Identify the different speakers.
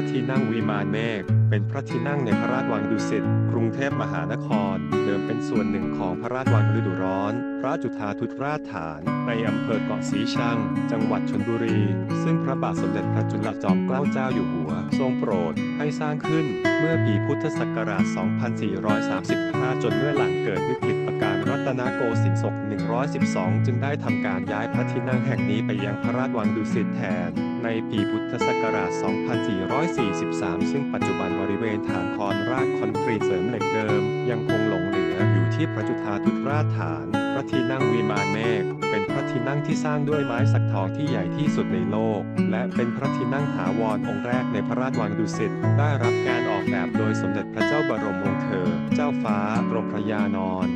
Speaker 1: ระที่นั่งวิมานเมฆเป็นพระที่นั่งในพระราชวังดุสิตกรุงเทพมหานคร เดิมเป็นส่วนหนึ่งของพระราชวังฤดูร้อน พระจุฑาทุตราชฐาน ในอำเภอเกาะสีชัง จังหวัดชลบุรี ซึ่งพระบาทสมเด็จพระจุลจอมเกล้าเจ้าอยู่หัว ทรงโปรดให้สร้างขึ้นเมื่อปีพุทธศักราช 2435 จนเมื่อหลังเกิดวิกฤต ตนโกสินทร์ศก112 จึงได้ทำการย้ายพระที่นั่งแห่งนี้ไปยังพระราชวังดุสิตแทน ในปีพุทธศักราช 2443 ซึ่งปัจจุบันบริเวณฐานคอนรากคอนกรีตเสริมเหล็กเดิม ยังคงหลงเหลืออยู่ที่พระจุฑาทุตราชฐาน พระที่นั่งวิมานเมฆเป็นพระที่นั่งที่สร้างด้วยไม้สักทองที่ใหญ่ที่สุดในโลก และเป็นพระที่นั่งถาวรองค์แรกในพระราชวังดุสิตได้รับการออกแบบโดยสมเด็จพระเจ้าบรมวงศ์เธอ เจ้าฟ้ากรมพระยานอน